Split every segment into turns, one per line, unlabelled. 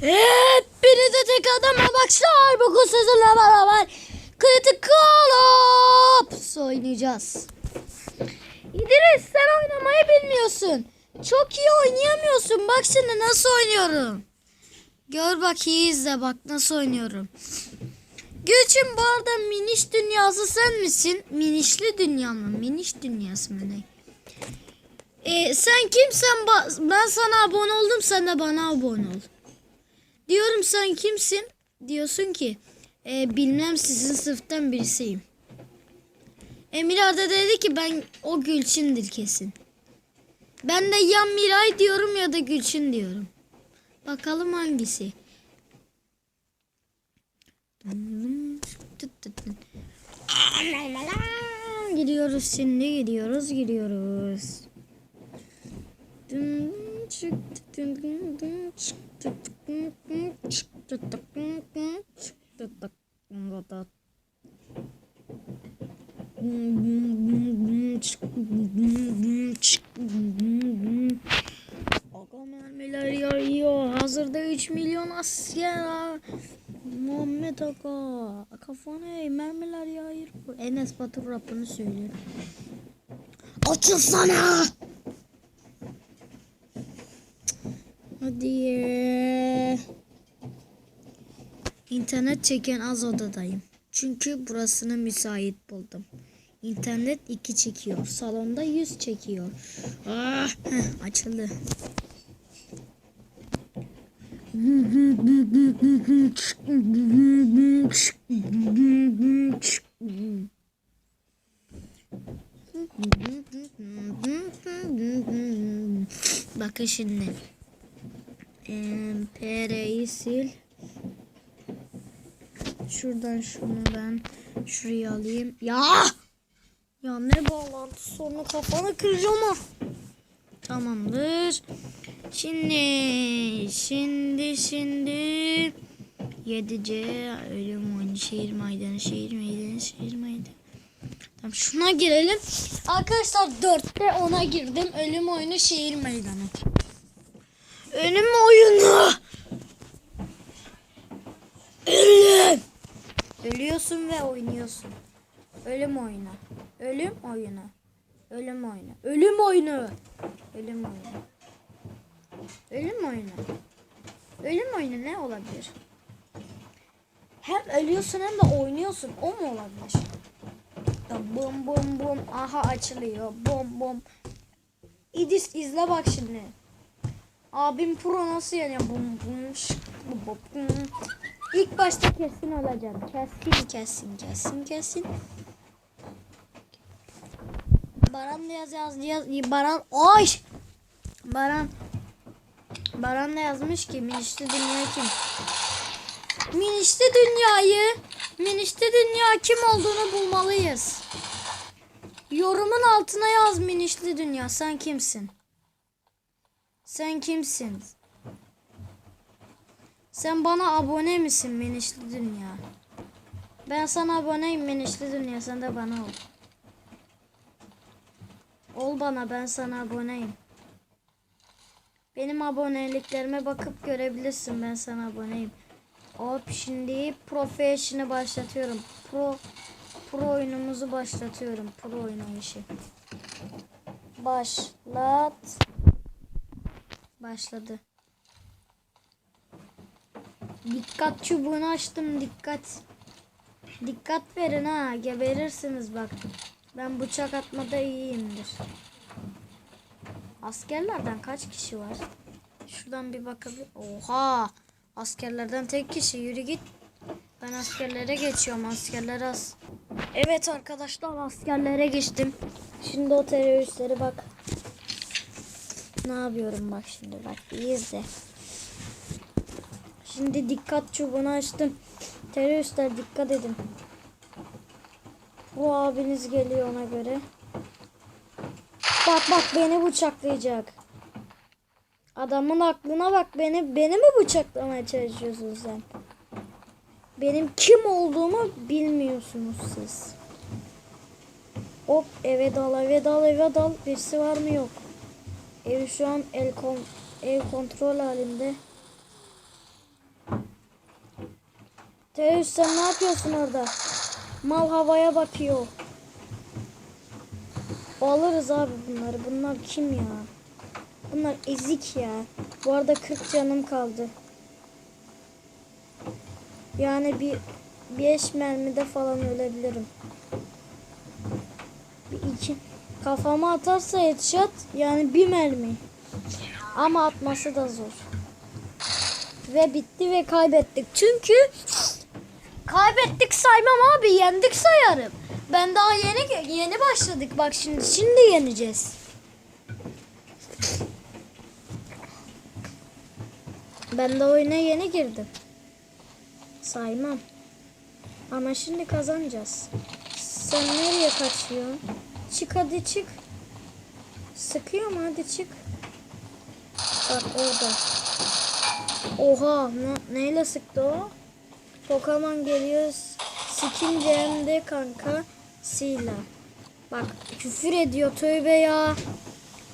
Hepinize tek adama başlar. Bugün sizinle beraber Critical Ops oynayacağız. İdris sen oynamayı bilmiyorsun. Çok iyi oynayamıyorsun. Bak şimdi nasıl oynuyorum. Gör bak iyi izle bak nasıl oynuyorum. Gülçin bu arada miniş dünyası sen misin? Minişli dünya mı? Miniş dünyası mı ne? Ee, sen kimsen ben sana abone oldum sen de bana abone ol. Diyorum sen kimsin? Diyorsun ki "E, bilmem sizin sınıftan birisiyim. Emir Arda dedi ki ben o Gülçin'dir kesin. Ben de ya Miray diyorum ya da Gülçin diyorum. Bakalım hangisi? Gidiyoruz şimdi gidiyoruz gidiyoruz. Aga mermiler yağıyor. Hazırda 3 milyon asker. Muhammed Aga. Kafana ey mermiler yağıyor. Enes Batur rapını söylüyor. Açıl sana. Hadi. İnternet çeken az odadayım. Çünkü burasını müsait buldum. İnternet 2 çekiyor. Salonda 100 çekiyor. Ah, heh, açıldı. Bakın şimdi. PR'yi sil. Şuradan şunu ben şuraya alayım. Ya! Ya ne bağlantı sonra kafanı kıracağım ha. Tamamdır. Şimdi şimdi şimdi 7C ölüm oyunu şehir meydanı şehir meydanı şehir meydanı. Tamam şuna girelim. Arkadaşlar 4'te 10'a girdim. Ölüm oyunu şehir meydanı. Ölüm oyunu. Ölüm. Ölüyorsun ve oynuyorsun. Ölüm oyunu. Ölüm oyunu. Ölüm oyunu. Ölüm oyunu. Ölüm oyunu. Ölüm oyunu. Ölüm oyunu ne olabilir? Hem ölüyorsun hem de oynuyorsun. O mu olabilir? Bum bum bum. Aha açılıyor. Bum bum. İdis izle bak şimdi. Abim pro nasıl bum. İlk başta kesin olacağım. Kesin kesin kesin kesin. Baran yaz yaz yaz. Baran oy. Baran. Baran da yazmış ki minişli dünya kim? Minişli dünyayı minişli dünya kim olduğunu bulmalıyız. Yorumun altına yaz minişli dünya. Sen kimsin? Sen kimsin? Sen bana abone misin minişli dünya? Ben sana aboneyim minişli dünya. Sen de bana ol. Ol bana ben sana aboneyim. Benim aboneliklerime bakıp görebilirsin. Ben sana aboneyim. Hop şimdi profession'ı başlatıyorum. Pro pro oyunumuzu başlatıyorum. Pro oynayışı. Başlat. Başladı. Dikkat çubuğunu açtım. Dikkat. Dikkat verin ha. Geberirsiniz bak. Ben bıçak atmada iyiyimdir. Askerlerden kaç kişi var? Şuradan bir bakabilir. Oha! Askerlerden tek kişi. Yürü git. Ben askerlere geçiyorum. Askerler az. Evet arkadaşlar askerlere geçtim. Şimdi o teröristlere bak. Ne yapıyorum bak şimdi bak. İzle. Şimdi dikkat çubuğunu açtım. Teröristler dikkat edin. Bu abiniz geliyor ona göre. Bak bak beni bıçaklayacak. Adamın aklına bak beni beni mi bıçaklamaya çalışıyorsun sen? Benim kim olduğumu bilmiyorsunuz siz. Hop eve dal eve dal eve dal. Birisi var mı yok. Ev şu an el, kon ev kontrol halinde. Teus sen ne yapıyorsun orada? Mal havaya bakıyor. Alırız abi bunları. Bunlar kim ya? Bunlar ezik ya. Bu arada 40 canım kaldı. Yani bir 5 mermide falan ölebilirim. Bir iki. Kafama atarsa headshot yani bir mermi. Ama atması da zor. Ve bitti ve kaybettik. Çünkü kaybettik saymam abi. Yendik sayarım. Ben daha yeni yeni başladık. Bak şimdi şimdi yeneceğiz. Ben de oyuna yeni girdim. Saymam. Ama şimdi kazanacağız. Sen nereye kaçıyorsun? Çık hadi çık. Sıkıyor mu? Hadi çık. Bak orada. Oha ne, neyle sıktı o? Pokemon geliyor. Sikince hem de kanka Sila. Bak küfür ediyor tövbe ya.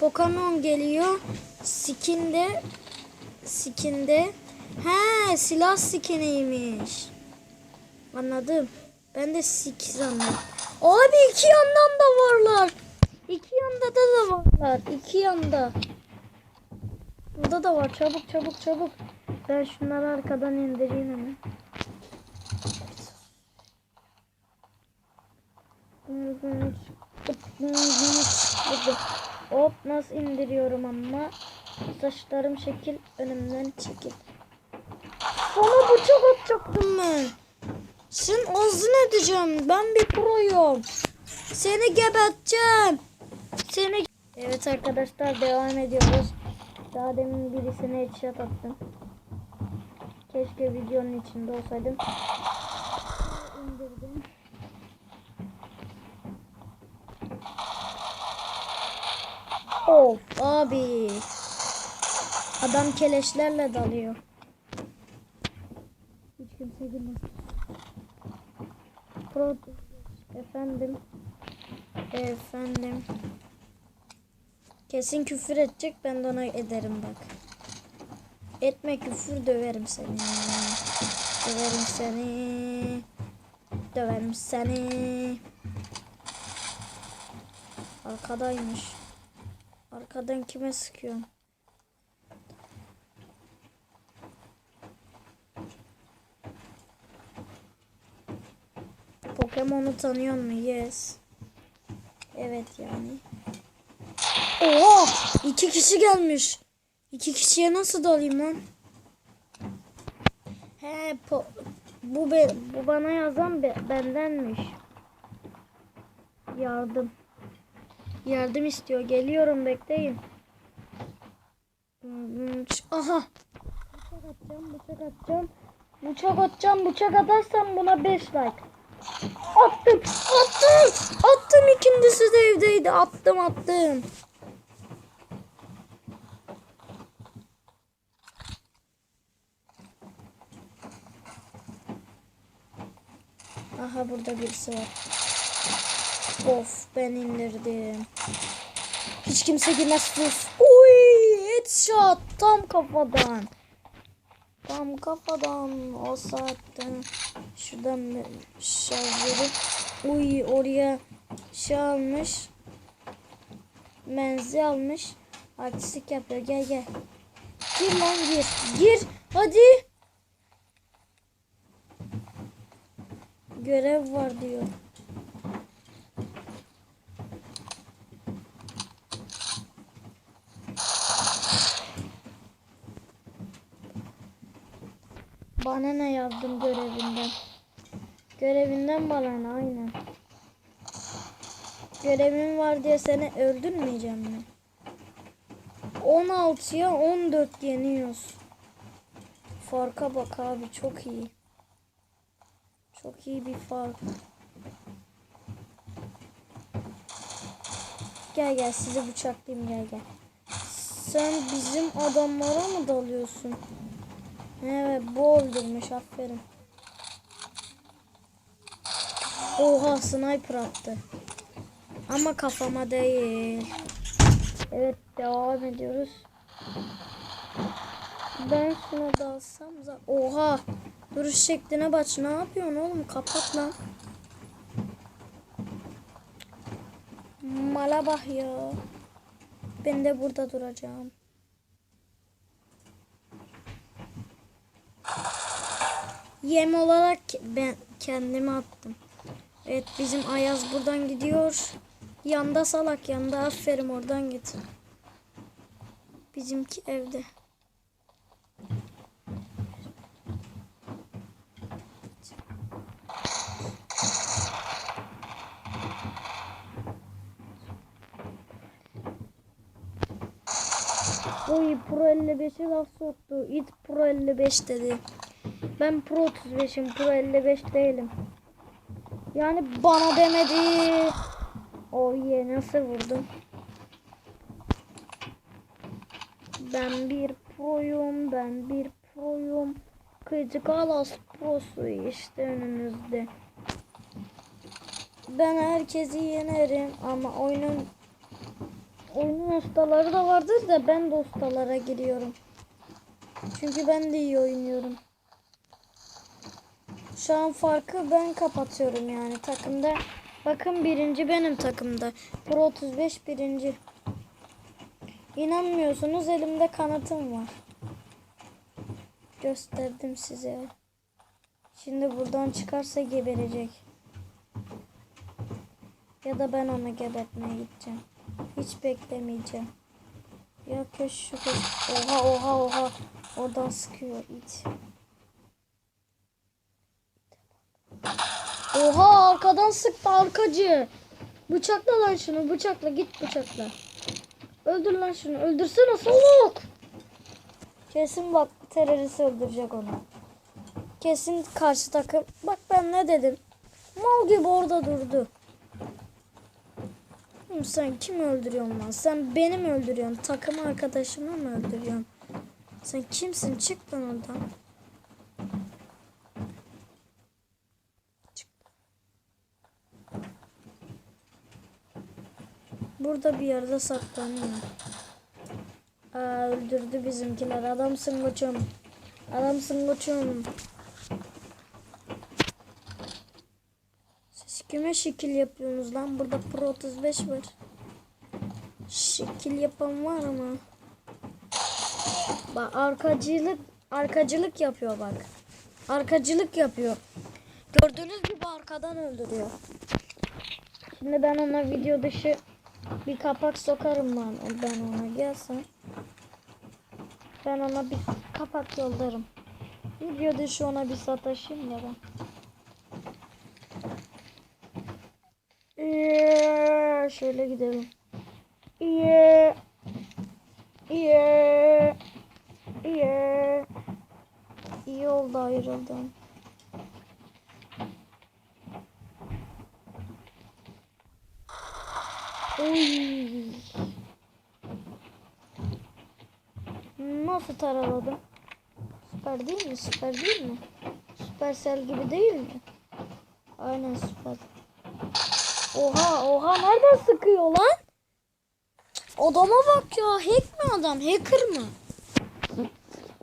Pokemon geliyor. Skinde skinde. He silah skiniymiş. Anladım. Ben de sik sandım. Abi iki yandan da varlar. İki yanda da da varlar. İki yanda. Burada da var. Çabuk çabuk çabuk. Ben şunları arkadan indireyim hemen. Hop nasıl indiriyorum ama saçlarım şekil önümden çekil. Sana bıçak atacaktım ben. Sen ağzını edeceğim. Ben bir proyum. Seni geberteceğim. Seni... Evet arkadaşlar devam ediyoruz. Daha demin birisine headshot attım. Keşke videonun içinde olsaydım. İndirdim. Of abi. Adam keleşlerle dalıyor. Hiç kimse girmez. Pro efendim. Efendim. Kesin küfür edecek ben de ona ederim bak. Etme küfür döverim seni. Döverim seni. Döverim seni. Arkadaymış. Arkadan kime sıkıyor? Pokemon'u tanıyor mu? Yes. Evet yani. Oha! İki kişi gelmiş. İki kişiye nasıl dalayım lan? He po bu be bu bana yazan be bendenmiş. Yardım. Yardım istiyor. Geliyorum bekleyin. Aha. Bıçak atacağım, bıçak atacağım. Bıçak atacağım, bıçak atarsam buna 5 like. Attım, attım, attım ikincisi de evdeydi. Attım, attım. Aha burada birisi var. Of ben indirdim. Hiç kimse girmez sus. Uy headshot tam kafadan. Tam kafadan o saatten şuradan şarjörü uy oraya şey almış menzi almış. Artistik yapıyor. Gel gel. Gir lan gir. Gir. Hadi. Görev var diyor Bana ne yazdım görevinden? Görevinden bana ne aynen. Görevim var diye seni öldürmeyeceğim mi? 16'ya 14 yeniyoruz. Farka bak abi çok iyi. Çok iyi bir fark. Gel gel sizi bıçaklayayım gel gel. Sen bizim adamlara mı dalıyorsun? Evet bu öldürmüş aferin. Oha sniper attı. Ama kafama değil. Evet devam ediyoruz. Ben şuna dalsam za- Oha Duruş şekline bak. Ne yapıyorsun oğlum? Kapat lan. Mala bak ya. Ben de burada duracağım. Yem olarak ben kendimi attım. Evet bizim Ayaz buradan gidiyor. Yanda salak yanda aferin oradan git. Bizimki evde. Oy Pro 55'e laf soktu. It Pro 55 dedi. Ben Pro 35'im. Pro 55 değilim. Yani bana demedi. O ye nasıl vurdum? Ben bir proyum. Ben bir proyum. Critical Pro'su işte önünüzde. Ben herkesi yenerim ama oyunun oyunun ustaları da vardır da ben de ustalara giriyorum. Çünkü ben de iyi oynuyorum. Şu an farkı ben kapatıyorum yani takımda. Bakın birinci benim takımda. Pro 35 birinci. İnanmıyorsunuz elimde kanatım var. Gösterdim size. Şimdi buradan çıkarsa geberecek. Ya da ben onu gebertmeye gideceğim. Hiç beklemeyeceğim. Ya köş şu köş. Oha oha oha. Oradan sıkıyor it. Oha arkadan sıktı arkacı. Bıçakla lan şunu bıçakla git bıçakla. Öldür lan şunu öldürsene soluk. Kesin bak terörist öldürecek onu. Kesin karşı takım. Bak ben ne dedim. Mal gibi orada durdu. Sen kimi öldürüyorsun lan? Sen beni mi öldürüyorsun? Takım arkadaşımı mı öldürüyorsun? Sen kimsin? Çık lan oradan. Burada bir yerde saklanıyor. Aa, öldürdü bizimkiler. Adamsın koçum. Adamsın koçum. Siz kime şekil yapıyorsunuz lan? Burada Pro 35 var. Şekil yapan var mı? Bak arkacılık arkacılık yapıyor bak. Arkacılık yapıyor. Gördüğünüz gibi arkadan öldürüyor. Şimdi ben ona video dışı bir kapak sokarım lan. Ben ona gelsin. Ben ona bir kapak yollarım. Video dışı ona bir sataşayım da ben. Yeah, şöyle gidelim. Yeah. Yeah. Yeah. İyi oldu ayrıldım. Oy. Nasıl taraladım? Süper değil mi? Süper değil mi? Süpersel gibi değil mi? Aynen süper. Oha oha nereden sıkıyor lan? Adama bak ya hack mi adam hacker mı?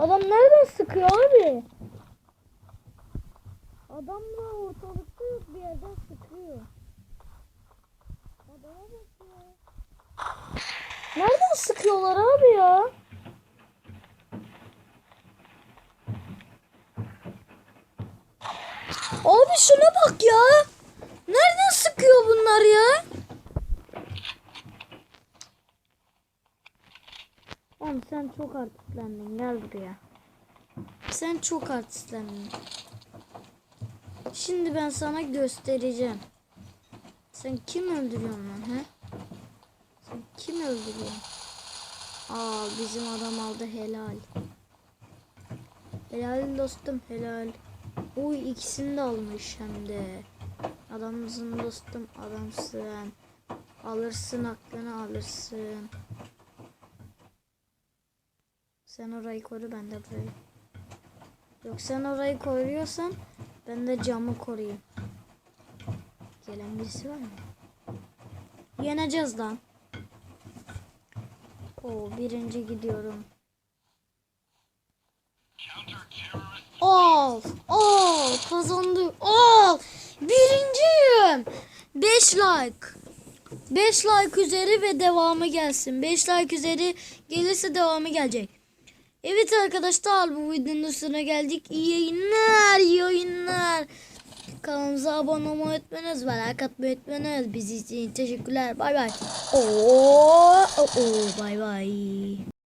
Adam nereden sıkıyor abi? Adamla ortalıkta yok bir yerden sıkıyor. Adama bak ya. Nereden sıkıyorlar abi ya? Abi şuna bak ya. Nereden sıkıyor bunlar ya? Oğlum sen çok artistlendin. Gel buraya. Sen çok artistlendin. Şimdi ben sana göstereceğim. Sen kim öldürüyorsun lan he? Kim öldürüyorsun? Aa bizim adam aldı helal. Helal dostum helal. Uy ikisini de almış hem de. Adamsın dostum adamsın. Alırsın aklını alırsın. Sen orayı koru ben de burayı. Yok sen orayı koruyorsan ben de camı koruyayım. Gelen birisi var mı? Yeneceğiz lan. Oo birinci gidiyorum. Of kazandı. Aa, birinciyim. 5 like. 5 like üzeri ve devamı gelsin. 5 like üzeri gelirse devamı gelecek. Evet arkadaşlar bu videonun sonuna geldik. İyi yayınlar, iyi oyunlar. Kanalımıza abone olmayı unutmayınız. Ve like atmayı unutmayınız. Bizi için teşekkürler. Bay bay. Oo, oo, bay bay.